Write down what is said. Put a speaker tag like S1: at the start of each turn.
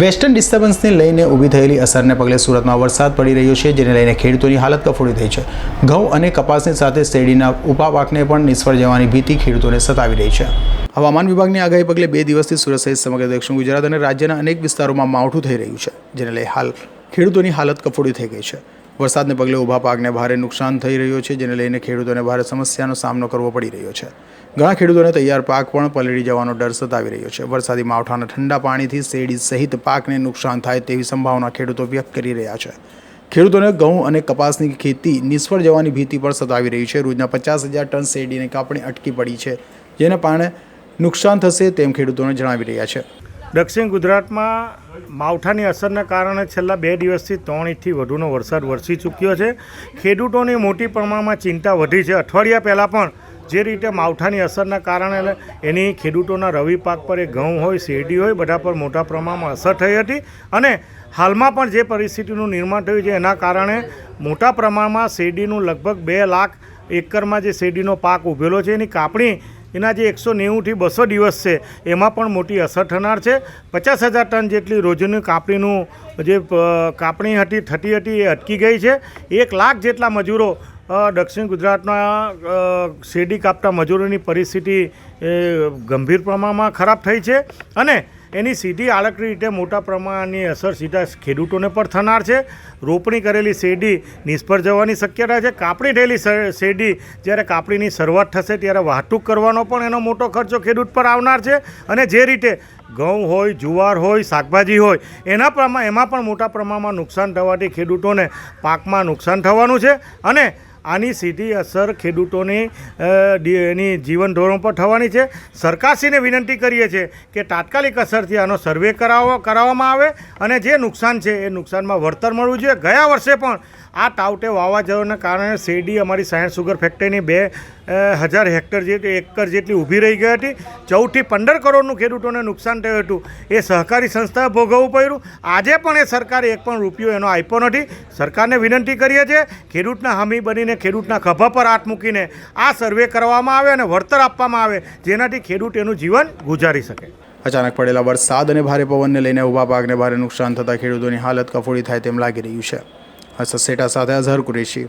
S1: Western ડિસ્ટર્બન્સને લઈને ઊભી થયેલી અસરને પગલે સુરતમાં વરસાદ પડી રહ્યો છે, જેને લઈને ખેડૂતોની હાલત કફોડી થઈ છે. ઘઉં અને કપાસની સાથે શેરડીના ઉપા પાકને પણ નિષ્ફળ જવાની ભીતિ ખેડૂતોને સતાવી રહી છે. હવામાન વિભાગની આગાહી પગલે બે દિવસથી સુરત સહિત સમગ્ર દક્ષિણ ગુજરાત અને રાજ્યના અનેક વિસ્તારોમાં માવઠું થઈ રહ્યું છે, જેને લઈ હાલ ખેડૂતોની હાલત કફોડી થઈ ગઈ છે. વરસાદને પગલે ઊભા પાકને ભારે નુકસાન થઈ રહ્યું છે, જેને લઈને ખેડૂતોને ભારે સમસ્યાનો સામનો કરવો પડી રહ્યો છે. ઘણા ખેડૂતોને તૈયાર પાક પણ પલળી જવાનો ડર સતાવી રહ્યો છે. વરસાદી માવઠાના ઠંડા પાણીથી શેરડી સહિત પાકને નુકસાન થાય તેવી સંભાવના ખેડૂતો વ્યક્ત કરી રહ્યા છે. ખેડૂતોને ઘઉં અને કપાસની ખેતી નિષ્ફળ જવાની ભીતિ પણ સતાવી રહી છે. રોજના પચાસ હજાર ટન શેરડીની કાપણી અટકી પડી છે, જેને કારણે નુકસાન થશે તેમ ખેડૂતોને જણાવી રહ્યા છે.
S2: દક્ષિણ ગુજરાતમાં માવઠાની અસરના કારણે છેલ્લા બે દિવસથી ત્રણ ઇંચથી વધુનો વરસાદ વરસી ચૂક્યો છે. ખેડૂતોની મોટી પ્રમાણમાં ચિંતા વધી છે. અઠવાડિયા પહેલાં પણ જે રીતે માવઠાની અસરના કારણે એની ખેડૂતોના રવિ પાક પર એ ઘઉં હોય, શેરડી હોય, બધા પર મોટા પ્રમાણમાં અસર થઈ હતી અને હાલમાં પણ જે પરિસ્થિતિનું નિર્માણ થયું છે એના કારણે મોટા પ્રમાણમાં શેરડીનું લગભગ બે લાખ એકરમાં જે શેરડીનો પાક ઉભેલો છે, એની કાપણી એના જે એકસો નેવુંથી બસો દિવસ છે, એમાં પણ મોટી અસર થનાર છે. પચાસ હજાર ટન જેટલી રોજની કાપણીનું જે કાપણી હતી, થતી હતી, એ અટકી ગઈ છે. એક લાખ જેટલા મજૂરો દક્ષિણ ગુજરાતના શેરડી કાપતા મજૂરોની પરિસ્થિતિ ગંભીર પ્રમાણમાં ખરાબ થઈ છે. અને એની સીધી આડકરી રીતે મોટા પ્રમાણની અસર સીધા ખેડૂતોને પણ થનાર છે. રોપણી કરેલી શેરડી નિષ્ફળ જવાની શક્યતા છે. કાપણી થયેલી શેરડી જ્યારે કાપણીની શરૂઆત થશે ત્યારે વાહતૂક કરવાનો પણ એનો મોટો ખર્ચો ખેડૂત પર આવનાર છે. અને જે રીતે ઘઉં હોય, જુવાર હોય, શાકભાજી હોય, એના પ્રમાણ એમાં પણ મોટા પ્રમાણમાં નુકસાન થવાથી ખેડૂતોને પાકમાં નુકસાન થવાનું છે. અને આની સીધી અસર ખેડૂતોની એની જીવન ધોરણ પર થવાની છે. સરકારશ્રીને વિનંતી કરીએ છીએ કે તાત્કાલિક અસરથી આનો સર્વે કરાવો કરાવવામાં આવે અને જે નુકસાન છે એ નુકસાનમાં વળતર મળવું જોઈએ. ગયા વર્ષે પણ આ તાવટે વાવાઝોડાના કારણે શેરડી અમારી સાયન્સ સુગર ફેક્ટરીની બે હજાર હેક્ટર જેટલી એકર જેટલી ઊભી રહી ગઈ હતી. ચૌદથી પંદર કરોડનું ખેડૂતોને નુકસાન થયું હતું. એ સહકારી સંસ્થાએ ભોગવવું પડ્યું. આજે પણ એ સરકારે એક પણ રૂપિયો એનો આપ્યો નથી. સરકારને વિનંતી કરીએ છીએ, ખેડૂતના હામી બનીને ખેડૂતના ખભા પર હાથ મૂકીને આ સર્વે કરવામાં આવે અને વળતર આપવામાં આવે, જેનાથી ખેડૂત એનું જીવન ગુજારી શકે.
S1: અચાનક પડેલા વરસાદ અને ભારે પવનને લઈને ઊભા પાકને ભારે નુકસાન થતાં ખેડૂતોની હાલત કફોડી થાય તેમ લાગી રહ્યું છે. હસત સેટા સાથે અઝહર કુરેશી.